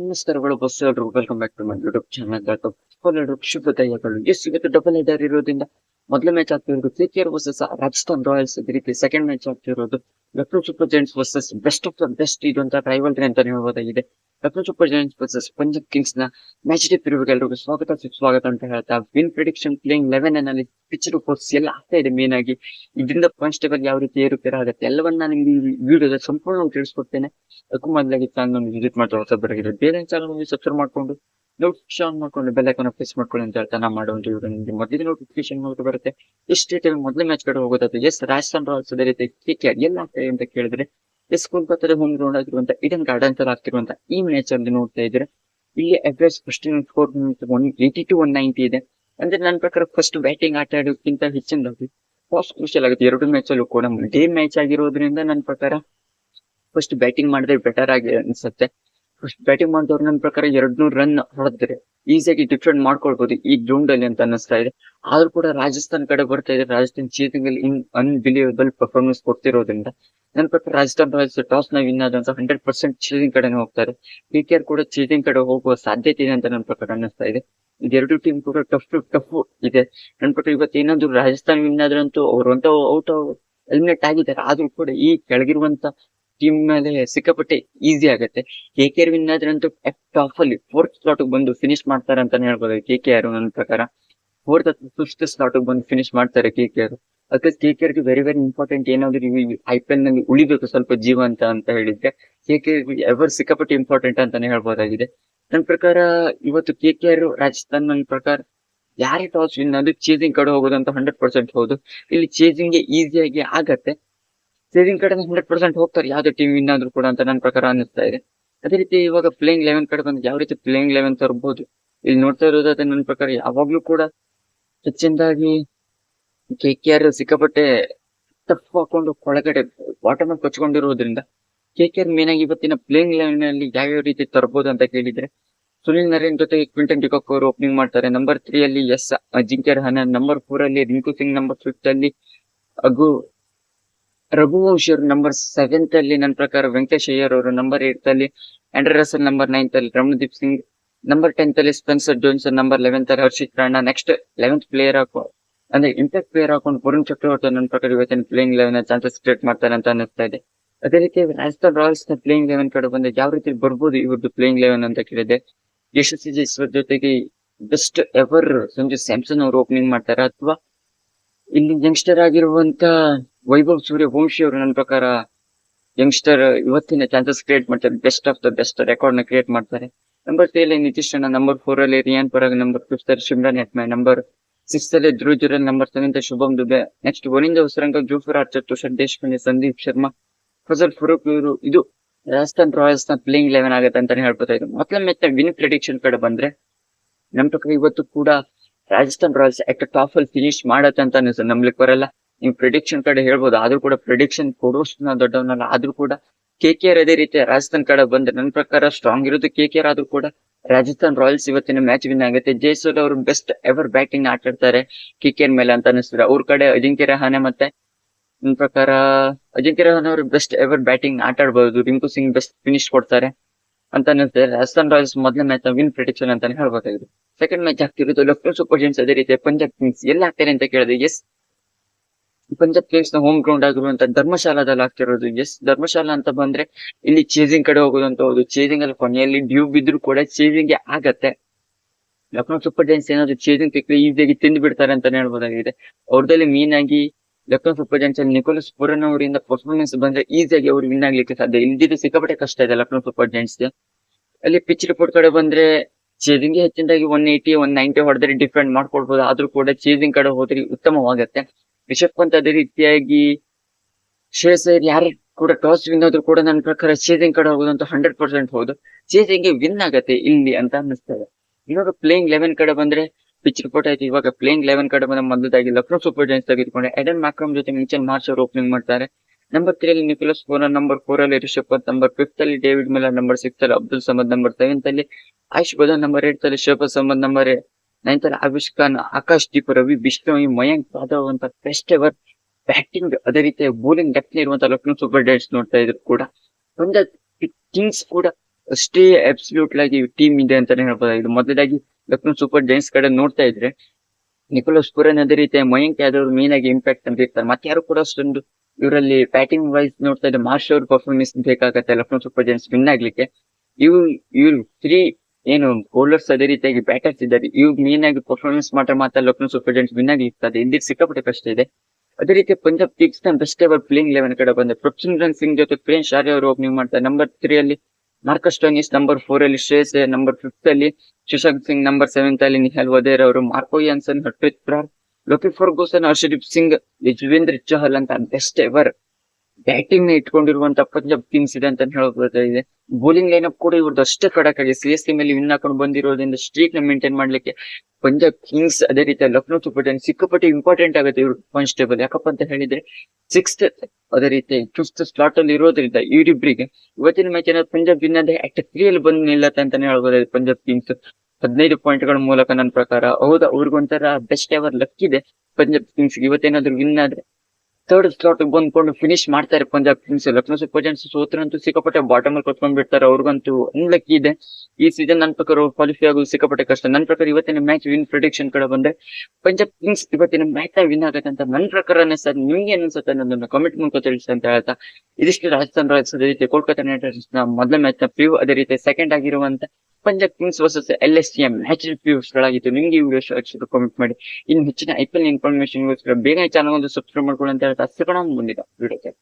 ನಮಸ್ಕಾರಗಳು boss welcome back to my YouTube channel ಎಲ್ಲರೂ ಶುಭೋದಯಗಳು ಎಸ್ ಇವತ್ತು ಡಬಲ್ ಹೆಡರ್ ಇರೋದ್ರಿಂದ ಮೊದಲ ಮ್ಯಾಚ್ ಆಗ್ತಿರೋದು ಕೆಕೆಆರ್ ವರ್ಸಸ್ ರಾಜಸ್ಥಾನ್ ರಾಯಲ್ಸ್ ಅದೇ ರೀತಿ ಸೆಕೆಂಡ್ ಮ್ಯಾಚ್ ಆಗ್ತಿರೋದು. Lucknow Super Giants versus best of the best ಇದೊಂದು ರೈವಲ್ರಿ ಅಂತ ಹೇಳ್ಬೋದಾಗಿದೆ. Lucknow Super Giants versus Punjab ಕಿಂಗ್ಸ್ನ match ಪ್ರಿವ್ಯೂಗೆ ಎಲ್ರಿಗೂ ಸ್ವಾಗತ, ಸುಸ್ವಾಗತ ಅಂತ ಹೇಳ್ತಾ ವಿನ್ ಪ್ರಿಡಿಕ್ಷನ್ ಪ್ಲೇಯಿಂಗ್ ಲೆವೆನ್ ಅಲ್ಲಿ ಪಿಚ್ ಫೋರ್ಸ್ ಎಲ್ಲ ಆಗ್ತಾ ಇದೆ ಮೇನ್ ಆಗಿ. ಇದರಿಂದ ಕಾನ್ಸ್ಟೇಬಲ್ ಯಾವ ರೀತಿ ಏರುಪೇರು ಆಗುತ್ತೆ ಎಲ್ಲವನ್ನ ನಿಮ್ಗೆ ಈ ವಿಡಿಯೋದ ಸಂಪೂರ್ಣ ತಿಳಿಸ್ಕೊಡ್ತೇನೆ. ಅದಕ್ಕೂ ಮೊದಲಾಗಿ ಚಾನಲ್ ವಿಸಿಟ್ ಮಾಡ್ತಾ ಹೊಸಬರಾಗಿರೋ ಬೇರೆ ಚಾನಲ್ ಸಬ್ಸ್ಕ್ರೈಬ್ ಮಾಡ್ಕೊಂಡು ನೋಟಿಫಿಕೇಶನ್ ಮಾಡ್ಕೊಂಡು ಬೆಲ್ ಐಕನ್ ಪ್ರೆಸ್ ಮಾಡ್ಕೊಳ್ಳಿ ಅಂತ ಹೇಳ್ತಾ ನಾ ಮಾಡೋ ಒಂದು ವಿಡಿಯೋ ನಿಮಗೆ ಮೊದಲಿಗೆ ನೋಟಿಫಿಕೇಶನ್ ಮೂಲಕ ಬರುತ್ತೆ. ಎಷ್ಟು ಟೈಮ್ ಮೊದಲ ಮ್ಯಾಚ್ ಕಡೆ ಹೋಗೋದಾದ್ರೆ ಎಸ್ ರಾಜಸ್ಥಾನ್ ರಾಯಲ್ಸ್ ಅದೇ ರೀತಿ ಕೆ ಎಲ್ಲ ಆಗ್ತದೆ ಅಂತ ಕೇಳಿದ್ರೆ ಎಸ್ ಕೋಲ್ಕತ್ತಾದ ಹೋಮ್ ಗ್ರೌಂಡ್ ಆಗಿರುವಂತ ಇಡನ್ ಗಾರ್ಡನ್ ಅಲ್ಲಿ ಆಗ್ತಿರುವಂತ ಈ ಮ್ಯಾಚ್ ಅಲ್ಲಿ ನೋಡ್ತಾ ಇದ್ರೆ, ಇಲ್ಲಿ address first score one eighty to one ninety ಇದೆ. ಅಂದ್ರೆ ನನ್ನ ಪ್ರಕಾರ ಫಸ್ಟ್ ಬ್ಯಾಟಿಂಗ್ ಆಟ ಆಡೋಕ್ಕಿಂತ ಹೆಚ್ಚಿನದಾಗಿ ಫಾಸ್ಟ್ ಕ್ರೂಷಿಯಲ್ ಆಗುತ್ತೆ. ಎರಡು ಮ್ಯಾಚ್ ಅಲ್ಲೂ ಕೂಡ ಡೇ ಮ್ಯಾಚ್ ಆಗಿರೋದ್ರಿಂದ ನನ್ನ ಪ್ರಕಾರ ಫಸ್ಟ್ ಬ್ಯಾಟಿಂಗ್ ಮಾಡಿದ್ರೆ ಬೆಟರ್ ಆಗಿ ಅನ್ಸುತ್ತೆ. ಬ್ಯಾಟಿಂಗ್ ಮಾಡಿದವ್ರು ನನ್ನ ಪ್ರಕಾರ ಎರಡ್ ನೂರು ರನ್ ಹೊಡೆದ್ರೆ ಈಸಿಯಾಗಿ ಡಿಫೆಂಡ್ ಮಾಡ್ಕೊಳ್ಬಹುದು ಈ ಗ್ರೌಂಡ್ ಅಲ್ಲಿ ಅಂತ ಅನ್ನಿಸ್ತಾ ಇದೆ. ಆದ್ರೂ ಕೂಡ ರಾಜಸ್ಥಾನ್ ಕಡೆ ಬರ್ತಾ ಇದೆ. ರಾಜಸ್ಥಾನ್ ಚೀಟಿಂಗ್ ಅಲ್ಲಿ ಇನ್ ಅನ್ಬಿಲಿಯಬಲ್ ಪರ್ಫಾರ್ಮೆನ್ಸ್ ಕೊಡ್ತಿರೋದ್ರಿಂದ ನನ್ನ ಪ್ರಕಾರ ರಾಜಸ್ಥಾನ್ ರಾಯಲ್ಸ್ ಟಾಸ್ನ ವಿನ್ ಆದಂತ ಹಂಡ್ರೆಡ್ ಪರ್ಸೆಂಟ್ ಚೀಟಿಂಗ್ ಕಡೆನೆ ಹೋಗ್ತಾರೆ ಕೆ ಕೆ ಆರ್ ಕೂಡ ಚೀಟಿಂಗ್ ಕಡೆ ಹೋಗುವ ಸಾಧ್ಯತೆ ಇದೆ ಅಂತ ನನ್ನ ಪ್ರಕಾರ ಅನ್ನಿಸ್ತಾ ಇದೆ. ಇದೆರಡು ಟೀಮ್ ಕೂಡ ಟಫ್ ಟಫ್ ಇದೆ. ನನ್ನ ಪ್ರಕಾರ ಇವತ್ತು ಏನಾದ್ರು ರಾಜಸ್ಥಾನ್ ವಿನ್ ಆದ್ರಂತೂ ಅವ್ರಂತ ಔಟ್ ಎಲಿಮಿನೇಟ್ ಆಗಿದ್ದಾರೆ. ಆದ್ರೂ ಕೂಡ ಈ ಕೆಳಗಿರುವಂತ ಟೀಮ್ ಮೇಲೆ ಸಿಕ್ಕಾಪಟ್ಟೆ ಈಸಿ ಆಗುತ್ತೆ. ಕೆ ಕೆ ಆರ್ ವಿನ್ ಆದ್ರಂತೂ ಟಾಪ್ ಅಲ್ಲಿ ಫೋರ್ತ್ ಸ್ಲಾಟ್ ಬಂದು ಫಿನಿಶ್ ಮಾಡ್ತಾರೆ ಅಂತಾನೆ ಹೇಳ್ಬೋದು ಕೆ ಕೆ ಆರ್ ನನ್ನ ಪ್ರಕಾರ. ಫೋರ್ತ್ ಅಥವಾ ಫಿಫ್ತ್ ಸ್ಲಾಟ್ ಬಂದು ಫಿನಿಶ್ ಮಾಡ್ತಾರೆ ಕೆ ಕೆ ಆರ್ ಅದಕ್ಕೆ ಕೆ ಕೆ ಆರ್ಗೆ ವೆರಿ ವೆರಿ ಇಂಪಾರ್ಟೆಂಟ್ ಏನಾದ್ರು ಐ ಪಿ ಎಲ್ನಲ್ಲಿ ಉಳಿಬೇಕು ಸ್ವಲ್ಪ ಜೀವಂತ ಅಂತ ಹೇಳಿದ್ರೆ ಕೆ ಕೆ ಎವರ್ ಸಿಕ್ಕಾಪಟ್ಟೆ ಇಂಪಾರ್ಟೆಂಟ್ ಅಂತಾನೆ ಹೇಳ್ಬೋದಾಗಿದೆ. ನನ್ನ ಪ್ರಕಾರ ಇವತ್ತು ಕೆ ಕೆ ಆರ್ ರಾಜಸ್ಥಾನ್ ನನ್ನ ಪ್ರಕಾರ ಯಾರೇ ಟಾಸ್ ವಿನ್ ಅದು ಚೇಸಿಂಗ್ ಕಡೆ ಅಂತ ಹಂಡ್ರೆಡ್ ಪರ್ಸೆಂಟ್ ಹೌದು. ಇಲ್ಲಿ ಚೇಸಿಂಗ್ ಈಸಿಯಾಗಿ ಆಗತ್ತೆ. ಚೇಸಿಂಗ್ ಕಡೆ ಹಂಡ್ರೆಡ್ ಪರ್ಸೆಂಟ್ ಹೋಗ್ತಾರೆ. ಯಾವ್ದು ಟೀಮ್ ವಿನ್ ಆದ್ರೂ ಕೂಡ ಅಂತ ನನ್ನ ಪ್ರಕಾರ ಅನಿಸ್ತಾ ಇದೆ. ಅದೇ ರೀತಿ ಇವಾಗ ಪ್ಲೇಯಿಂಗ್ ಲೆವೆನ್ ಕಡೆ ಬಂದ್ರೆ ಯಾವ ರೀತಿ ಪ್ಲೇಯಿಂಗ್ ಲೆವೆನ್ ತರಬಹುದು ಇಲ್ಲಿ ನೋಡ್ತಾ ಇರೋದಾದ್ರೆ ನನ್ನ ಪ್ರಕಾರ ಯಾವಾಗ್ಲೂ ಕೂಡ ಹೆಚ್ಚಿನದಾಗಿ ಕೆ ಕೆ ಆರ್ ಸಿಕ್ಕಾಪಟ್ಟೆ ಟಫ್ ಹಾಕೊಂಡು ಒಳಗಡೆ ಬಾಟಮ್ ಕೊಚ್ಕೊಂಡಿರೋದ್ರಿಂದ ಕೆ ಕೆ ಆರ್ ಮೇನ್ ಆಗಿ ಇವತ್ತಿನ ಪ್ಲೇಯಿಂಗ್ ಲೆವೆನ್ ಅಲ್ಲಿ ಯಾವ್ಯಾವ ರೀತಿ ತರಬಹುದು ಅಂತ ಕೇಳಿದ್ರೆ ಸುನಿಲ್ ನರೇನ್ ಜೊತೆ ಕ್ವಿಂಟನ್ ಡಿಕಾಕ್ ಅವರು ಓಪನಿಂಗ್ ಮಾಡ್ತಾರೆ. ನಂಬರ್ ತ್ರೀ ಅಲ್ಲಿ ಎಸ್ ಅಜಿಂಕ್ಯ ಹನ ನಂಬರ್ ಫೋರ್ ಅಲ್ಲಿ ರಿಂಕು ಸಿಂಗ್. ನಂಬರ್ ಫಿಫ್ತ್ ಅಲ್ಲಿ ಅಗು ರಘುವಂಶ್ ನಂಬರ್ ಸೆವೆಂತ್ ಅಲ್ಲಿ ನನ್ನ ಪ್ರಕಾರ ವೆಂಕಟೇಶ್ ಅವರು ನಂಬರ್ ಏಟ್ ಅಲ್ಲಿ ಆಂಡ್ರೆ ರಸಲ್ ನಂಬರ್ ನೈನ್ತ್ ಅಲ್ಲಿ ರಮಣದೀಪ್ ಸಿಂಗ್ ನಂಬರ್ ಟೆಂತ್ ಅಲ್ಲಿ ಸ್ಪೆನ್ಸರ್ ಜೋನ್ಸನ್ ನಂಬರ್ ಲೆವೆಂತ್ ಅಲ್ಲಿ Harshit Rana next eleventh player ಹಾಕೋ, ಅಂದ್ರೆ ಇಂಪ್ಯಾಕ್ಟ್ ಪ್ಲೇಯರ್ ಹಾಕೊಂಡು ವರುಣ್ ಚಕ್ರವರ್ತಿ ನನ್ನ ಪ್ರಕಾರ ಇವತ್ತಿನ ಪ್ಲೇಯಿಂಗ್ ಲೆವೆನ್ ಚಾನ್ಸಸ್ ಕ್ರಿಯೇಟ್ ಮಾಡ್ತಾರೆ ಅಂತ ಅನಿಸ್ತಾ ಇದೆ. ಅದೇ ರೀತಿ ರಾಜಸ್ಥಾನ್ ರಾಯಲ್ಸ್ನ ಪ್ಲೇಯಿಂಗ್ ಲೆವೆನ್ ಕಡೆ ಬಂದ್ರೆ ಯಾವ ರೀತಿ ಬರ್ಬೋದು ಇವ್ರದ್ದು ಪ್ಲೇಯಿಂಗ್ ಲೆವೆನ್ ಅಂತ ಕೇಳಿದೆ ಯಶಸ್ವಿ ಜೈಸ್ವರ್ ಜೊತೆಗೆ ಬೆಸ್ಟ್ ಎವರ್ ಸಂಜು ಸ್ಯಾಮ್ಸನ್ ಅವರು ಓಪನಿಂಗ್ ಮಾಡ್ತಾರೆ. ಅಥವಾ ಇಲ್ಲಿ ಯಂಗ್ಸ್ಟರ್ ಆಗಿರುವಂತ ವೈಭವ್ ಸೂರ್ಯವಂಶಿ ಅವರು ನನ್ನ ಪ್ರಕಾರ ಯಂಗ್ಸ್ಟರ್ ಇವತ್ತಿನ ಚಾನ್ಸಸ್ ಕ್ರಿಯೇಟ್ ಮಾಡ್ತಾರೆ. ಬೆಸ್ಟ್ ಆಫ್ ದ ಬೆಸ್ಟ್ ರೆಕಾರ್ಡ್ನ ಕ್ರಿಯೇಟ್ ಮಾಡ್ತಾರೆ. ನಂಬರ್ ತ್ರೀ ಅಲ್ಲಿ ನಿತೀಶ್ ಅಣ್ಣ ನಂಬರ್ ಫೋರ್ ಅಲ್ಲಿ ರಿಯಾನ್ ಪರಾಗ್ ನಂಬರ್ ಫಿಫ್ತ್ ಅಲ್ಲಿ ಶಿಮ್ರಾನ್ ಹೆಟ್ಮೆ ನಂಬರ್ ಸಿಕ್ಸ್ ಅಲ್ಲಿ Dhruv Jurel number seventh Shubham Dubey. Next Wanindu Hasaranga, Jofra, Archer, Tushar Deshpande, Sandeep Sharma, Fazal Farooq ಇವರು. ಇದು Rajasthan ರಾಯಲ್ಸ್ನ playing eleven ಆಗುತ್ತೆ ಅಂತಾನೆ ಹೇಳ್ಬೋದು ಇದು ಮೊದಲ ನ ವಿನ್ ಪ್ರಿಡಿಕ್ಷನ್ ಕಡೆ ಬಂದ್ರೆ ನಮ್ ಪ್ರಕಾರ ಇವತ್ತು ಕೂಡ ರಾಜಸ್ಥಾನ್ ರಾಯಲ್ಸ್ ಅಟ್ ಟಾಪ್ ಅಲ್ಲಿ ಫಿನಿಶ್ ಮಾಡತ್ತೆ ಅಂತ ಅನಿಸುತ್ತೆ ನಂಬ್ಲಿಕ್ಕೆ ಬರಲ್ಲ. ನೀವು ಪ್ರಿಡಿಕ್ಷನ್ ಕಡೆ ಹೇಳ್ಬೋದು. ಆದ್ರೂ ಕೂಡ ಪ್ರಿಡಿಕ್ಷನ್ ಕೊಡೋಷ್ಟು ದೊಡ್ಡವನಲ್ಲ. ಆದ್ರೂ ಕೂಡ ಕೆ ಕೆ ಆರ್ ಅದೇ ರೀತಿ ರಾಜಸ್ಥಾನ್ ಕಡೆ ಬಂದ್ರೆ ನನ್ನ ಪ್ರಕಾರ ಸ್ಟ್ರಾಂಗ್ ಇರೋದು ಕೆ ಕೆ ಆರ್ ಆದ್ರೂ ಕೂಡ ರಾಜಸ್ಥಾನ್ ರಾಯಲ್ಸ್ ಇವತ್ತಿನ ಮ್ಯಾಚ್ ವಿನ್ ಆಗುತ್ತೆ. ಜೈಸೂರ್ ಅವರು ಬೆಸ್ಟ್ ಎವರ್ ಬ್ಯಾಟಿಂಗ್ ಆಟಾಡ್ತಾರೆ ಕೆ ಕೆ ಆರ್ ಮೇಲೆ ಅಂತ ಅನಿಸ್ತಾರೆ ಅವ್ರ ಕಡೆ ಅಜಿಂಕ್ಯ ರಹಾನೆ ಮತ್ತೆ ನನ್ನ ಪ್ರಕಾರ ಅಜಿಂಕ್ಯ ರಹಾನೆ ಅವರು ಬೆಸ್ಟ್ ಎವರ್ ಬ್ಯಾಟಿಂಗ್ ಆಟ ಆಡ್ಬಹುದು ರಿಂಕು ಸಿಂಗ್ ಬೆಸ್ಟ್ ಫಿನಿಶ್ ಕೊಡ್ತಾರೆ ಅಂತ ಅನಿಸ್ತಾರೆ ರಾಜಸ್ಥಾನ್ ರಾಯಲ್ಸ್ ಮೊದಲ ಮ್ಯಾಚ್ ವಿನ್ ಪ್ರಿಡಿಕ್ಷನ್ ಅಂತಾನೆ ಹೇಳ್ಬೇಕಾಗಿದೆ ಸೆಕೆಂಡ್ ಮ್ಯಾಚ್ ಆಗ್ತಿರೋದು ಲಕ್ನೋ ಸೂಪರ್ ಜೈನ್ಸ್ ಅದೇ ರೀತಿ ಪಂಜಾಬ್ ಕಿಂಗ್ಸ್ ಎಲ್ಲ ಆಗ್ತಾರೆ ಅಂತ ಕೇಳಿದೆ ಎಸ್ ಪಂಜಾಬ್ ಪ್ಲೇಸ್ನ ಹೋಮ್ ಗ್ರೌಂಡ್ ಆಗಿರುವಂತ ಧರ್ಮಶಾಲಾದಲ್ಲಿ ಆಗ್ತಿರೋದು. ಎಸ್ ಧರ್ಮಶಾಲಾ ಅಂತ ಬಂದ್ರೆ ಇಲ್ಲಿ ಚೇಸಿಂಗ್ ಕಡೆ ಹೋಗೋದು ಅಂತ ಹೌದು. ಚೇಸಿಂಗ್ ಅಲ್ಲಿ ಕೊನೆಯಲ್ಲಿ ಡ್ಯೂ ಬಿದ್ರು ಕೂಡ ಚೇಸಿಂಗ್ ಆಗತ್ತೆ. ಲಕ್ನೋ ಸೂಪರ್ ಜೈನ್ಸ್ ಏನಾದ್ರು ಚೇಸಿಂಗ್ ಪಿಕ್ ಈಸಿಯಾಗಿ ತಿಂದು ಬಿಡ್ತಾರೆ ಅಂತಾನೆ ಹೇಳ್ಬೋದಾಗಿದೆ. ಅವ್ರದಲ್ಲಿ ಮೀನ್ ಆಗಿ ಲಕ್ನೋ ಸೂಪರ್ ಜೈನ್ಸ್ ಅಲ್ಲಿ ನಿಕೋಲಸ್ ಪುರನ್ ಅವರಿಂದ ಪರ್ಫಾರ್ಮೆನ್ಸ್ ಬಂದ್ರೆ ಈಸಿಯಾಗಿ ಅವ್ರು ವಿನ್ ಆಗ್ಲಿಕ್ಕೆ ಸಾಧ್ಯ. ಇಲ್ದಿದ್ದು ಸಿಕ್ಕಾಪಟ್ಟೆ ಕಷ್ಟ ಇದೆ ಲಕ್ನೋ ಸೂಪರ್ ಜೈನ್ಸ್ ಅಲ್ಲಿ ಪಿಚ್ ರಿಪೋರ್ಟ್ ಕಡೆ ಬಂದ್ರೆ ಚೇಸಿಂಗ್ ಹೆಚ್ಚಿನದಾಗಿ ಒನ್ ಏಯ್ಟಿ ಒನ್ ನೈಂಟಿ ಹೊಡೆದ್ರೆ ಡಿಫೆಂಡ್ ಮಾಡ್ಕೊಳ್ಬಹುದು ಆದ್ರೂ ಕೂಡ ಚೇಸಿಂಗ್ ಕಡೆ ಹೋದ್ರೆ ಉತ್ತಮವಾಗತ್ತೆ. ರಿಷಬ್ ಪಂತ್ ಅದೇ ರೀತಿಯಾಗಿ ಶ್ರೇಯಸ್ ಅಯ್ಯರ್ ಯಾರು ಕೂಡ ಟಾಸ್ ವಿನ್ ಆದ್ರೂ ಕೂಡ ನನ್ನ ಪ್ರಕಾರ ಚೇಸಿಂಗ್ ಕಡೆ ಹೋಗೋದಂತ ಹಂಡ್ರೆಡ್ ಪರ್ಸೆಂಟ್ ಹೌದು. ಚೇಸಿಂಗ್ ವಿನ್ ಆಗತ್ತೆ ಇಲ್ಲಿ ಅಂತ ಅನ್ನಿಸ್ತದೆ. ಇವಾಗ ಪ್ಲೇಯಿಂಗ್ ಲೆವೆನ್ ಕಡೆ ಬಂದ್ರೆ ಪಿಚ್ ರಿಪೋರ್ಟ್ ಆಯ್ತು, ಇವಾಗ ಪ್ಲೇಯಿಂಗ್ ಲೆವೆನ್ ಕಡೆ ಬಂದ ಮೊದಲಾಗಿ ಲಕ್ನೋ ಸೂಪರ್ ಜೈನ್ಸ್ ತೆಗೆದುಕೊಂಡೆ. ಎಡನ್ ಮ್ಯಾಕ್ರಮ್ ಜೊತೆ ಮಿಂಚನ್ ಮಾರ್ಚ್ ಅವರು ಓಪನಿಂಗ್ ಮಾಡ್ತಾರೆ. ನಂಬರ್ ತ್ರೀ ಅಲ್ಲಿ ನಿಕೋಲಸ್ ಫೋರ್ ನಂಬರ್ ಫೋರ್ ಅಲ್ಲಿ ರಿಷಬ್ ಪಂತ್ ನಂಬರ್ ಫಿಫ್ತ್ ಅಲ್ಲಿ ಡೇವಿಡ್ ಮಿಲ್ಲರ್ ನಂಬರ್ ಸಿಕ್ಸ್ ಅಲ್ಲಿ ಅಬ್ದುಲ್ ಸಮದ್ ನಂಬರ್ ಸೆವೆಂತ್ ಅಲ್ಲಿ ಆಯುಷ್ ಬದನ್ ನಂಬರ್ ಏಟ್ ಅಲ್ಲಿ ಶೋಭಾ ಸಮದ್ ನಂಬರ್ ನೈನ್ತ್ ಆವಿಷ್ಕಾನ್ ಆಕಾಶ್ ದೀಪ್ ರವಿ ಬಿಷ್ಣೋಯಿ ಮಯಾಂಕ್ ಯಾದವ್ ಅಂತ ಬೆಸ್ಟ್ ಎವರ್ ಬ್ಯಾಟಿಂಗ್ ಅದೇ ರೀತಿ ಬೌಲಿಂಗ್ ಡೆಪ್ ಇರುವಂತ ಲಕ್ನೋ ಸೂಪರ್ ಜೈಂಟ್ಸ್ ನೋಡ್ತಾ ಇದ್ರು ಕೂಡ. ಪಂಜಾಬ್ ಕಿಂಗ್ಸ್ ಕೂಡ ಅಷ್ಟೇ ಅಬ್ಸಲ್ಯೂಟ್ ಆಗಿ ಟೀಮ್ ಇದೆ ಅಂತಾನೆ ಹೇಳ್ಬೋದಾಗಿದೆ ಮೊದಲಾಗಿ ಲಕ್ನೋ ಸೂಪರ್ ಡೈನ್ಸ್ ಕಡೆ ನೋಡ್ತಾ ಇದ್ರೆ ನಿಕೋಲಸ್ ಪುರನ್ ಅದೇ ರೀತಿ ಮಯಾಂಕ್ ಯಾದವ್ ಮೇನ್ ಆಗಿ ಇಂಪ್ಯಾಕ್ಟ್ ಅಂತ ಇರ್ತಾರೆ ಮತ್ತೆ ಯಾರು ಕೂಡ ಅಷ್ಟೊಂದು ಇವರಲ್ಲಿ ಬ್ಯಾಟಿಂಗ್ ವೈಸ್ ನೋಡ್ತಾ ಇದ್ರೆ ಮಾರ್ಷ್ ಅವ್ರ ಪರ್ಫಾರ್ಮೆನ್ಸ್ ಬೇಕಾಗತ್ತೆ ಲಕ್ನೋ ಸೂಪರ್ ಜೈನ್ಸ್ ವಿನ್ ಆಗ್ಲಿಕ್ಕೆ. ಇವ್ ಇವ್ರು ತ್ರೀ ಏನು ಬೌಲರ್ಸ್ ಅದೇ ರೀತಿಯಾಗಿ ಬ್ಯಾಟರ್ಸ್ ಇದ್ದಾರೆ. ಇವ್ ಮೇನ್ ಆಗಿ ಪರ್ಫಾರ್ಮೆನ್ಸ್ ಮಾಡ್ರೆ ಮಾತ್ರ ಲಕ್ನೋ ಸೂಪರ್ ಜೈಂಟ್ಸ್ ವಿನ್ ಇರ್ತದೆ ಇಲ್ಲಿ ಸಿಕ್ಕಾಪಟ್ಟೆ ಕಷ್ಟ ಇದೆ. ಅದೇ ರೀತಿ ಪಂಜಾಬ್ ಕಿಂಗ್ಸ್ನ ಬೆಸ್ಟ್ ಎವರ್ ಪ್ಲೇಯಿಂಗ್ ಲೆವೆನ್ ಕಡೆ ಬಂದ. ಪ್ರಭ್ಸಿಮ್ರನ್ ಸಿಂಗ್ ಜೊತೆ ಪ್ರೇಮ್ ಶಾರಿ ಅವರು ಓಪನಿಂಗ್ ಮಾಡ್ತಾರೆ. ನಂಬರ್ ತ್ರೀ ಅಲ್ಲಿ ಮಾರ್ಕಸ್ ಟೋನಿಸ್ ನಂಬರ್ ಫೋರ್ ಅಲ್ಲಿ ಶ್ರೇಯಸ್ ನಂಬರ್ ಫಿಫ್ತ್ ಅಲ್ಲಿ ಶಶಾಂಕ್ ಸಿಂಗ್ ನಂಬರ್ ಸೆವೆಂತ್ ಅಲ್ಲಿ ನಿಹಾಲ್ ವದೇರ್ ಅವರು, Marco Jansen, Harpreet Brar Lockie Ferguson Arshdeep Singh, Yuzvendra Chahal ಅಂತ ಬೆಸ್ಟ್ ಎವರ್ ಬ್ಯಾಟಿಂಗ್ನ ಇಟ್ಕೊಂಡಿರುವಂತ ಪಂಜಾಬ್ ಕಿಂಗ್ಸ್ ಇದೆ ಅಂತ ಇದೆ. ಬೌಲಿಂಗ್ ಲೈನ್ ಅಪ್ ಕೂಡ ಇವ್ರದ್ದು ಅಷ್ಟೇ ಖಡಕ್ ಆಗಿದೆ ಸಿ ಎಸ್ ಕೆ ಮೇಲೆ ವಿನ್ ಹಾಕೊಂಡು ಬಂದಿರೋದ್ರಿಂದ ಸ್ಟ್ರೀಕ್ನ ಮೇಂಟೈನ್ ಮಾಡ್ಲಿಕ್ಕೆ ಪಂಜಾಬ್ ಕಿಂಗ್ಸ್ ಅದೇ ರೀತಿ ಲಕ್ನೋ ಸೂಪರ್ ಜೈನ್ಸ್ ಸಿಕ್ಕಾಪಟ್ಟೆ ಇಂಪಾರ್ಟೆಂಟ್ ಆಗುತ್ತೆ ಇವ್ರು ಕಾನ್ಸ್ಟೇಬಲ್ ಯಾಕಪ್ಪ ಅಂತ ಹೇಳಿದ್ರೆ ಸಿಕ್ಸ್ತ್ ಅದೇ ರೀತಿ ಫಿಫ್ತ್ ಸ್ಲಾಟ್ ಅಲ್ಲಿ ಇರೋದ್ರಿಂದ ಇವರಿಬ್ರಿಗೆ ಇವತ್ತಿನ ಮ್ಯಾಚ್ ಏನಾದ್ರು ಪಂಜಾಬ್ ವಿನ್ ಅದೇ ಅಟ್ ತ್ರೀ ಅಲ್ಲಿ ಬಂದು ನಿಲ್ಲತ್ತೆ ಅಂತಾನೆ ಹೇಳ್ಬೋದು ಪಂಜಾಬ್ ಕಿಂಗ್ಸ್ ಹದಿನೈದು ಪಾಯಿಂಟ್ಗಳ ಮೂಲಕ ನನ್ನ ಪ್ರಕಾರ. ಹೌದಾ, ಅವ್ರಿಗೊಂಥರ ಬೆಸ್ಟ್ ಎವರ್ ಲಕ್ ಇದೆ ಪಂಜಾಬ್ ಕಿಂಗ್ಸ್ ಇವತ್ತೇನಾದ್ರು ವಿನ್ ಆದ್ರೆ ಥರ್ಡ್ ಸ್ಲಾಟ್ ಬಂದ್ಕೊಂಡು ಫಿನಿಶ್ ಮಾಡ್ತಾರೆ Punjab kings Lucknow super giants ಸೋತ್ರಂತೂ ಸಿಕ್ಕಾಪಟ್ಟೆ ಬಾಟಮ್ ಅಲ್ಲಿ ಕೊತ್ಕೊಂಡ್ ಬಿಡ್ತಾರೆ ಅವ್ರಿಗಂತೂ ಅನ್ಲಕ್ಕಿ ಇದೆ. ಈ ಸೀಸನ್ ನನ್ನ ಪ್ರಕಾರ ಕ್ವಾಲಿಫೈ ಆಗೋದು ಸಿಕ್ಕಾಪಟ್ಟೆ ಕಷ್ಟ. ನನ್ನ ಪ್ರಕಾರ ಇವತ್ತಿನ ಮ್ಯಾಚ್ ವಿನ್ ಪ್ರೊಡಿಕ್ಷನ್ ಕಡೆ ಬಂದೆ ಪಂಜಾಬ್ ಕಿಂಗ್ಸ್ ಇವತ್ತಿನ ಮ್ಯಾಚ್ ವಿನ್ ಆಗುತ್ತೆ ಅಂತ ನನ್ನ ಪ್ರಕಾರನೇ ಸರ್ ನಿಮ್ಗೆ ಅನ್ಸುತ್ತೆ ಅನ್ನೋದನ್ನ ಕಮೆಂಟ್ ಮೂಲಕ ತಿಳಿಸಿ ಅಂತ ಹೇಳ್ತಾ ಇದಿಷ್ಟು. ರಾಜಸ್ಥಾನ್ ರಾಯಲ್ಸ್ ಅದೇ ರೀತಿ ಕೋಲ್ಕತ್ತಾ ನೈಟ್ ರೈಡರ್ಸ್ನ ಮೊದಲ ಮ್ಯಾಚ್ನ ಪ್ರಿವ್ ಅದೇ ರೀತಿ ಸೆಕೆಂಡ್ ಆಗಿರುವಂತ Punjab Kings versus L S M match reviews ಗಳಾಗಿತ್ತು. ನಿಮ್ಗೆ ಈ ವಿಡಿಯೋ ಕಾಮೆಂಟ್ ಮಾಡಿ. ಇನ್ನು ಹೆಚ್ಚಿನ ಐ ಪಿ ಎಲ್ ಇನ್ಫಾರ್ಮೇಶನ್ ಬೇಗ ಚಾನಲ್ ಒಂದು ಸಬ್ಸ್ಕ್ರೈಬ್ ಮಾಡ್ಕೊಳ್ಳಿ ಅಂತ ಹೇಳ್ತಾ. ಸಿಗೋಣ ಮುಂದಿನ ವಿಡಿಯೋಗೆ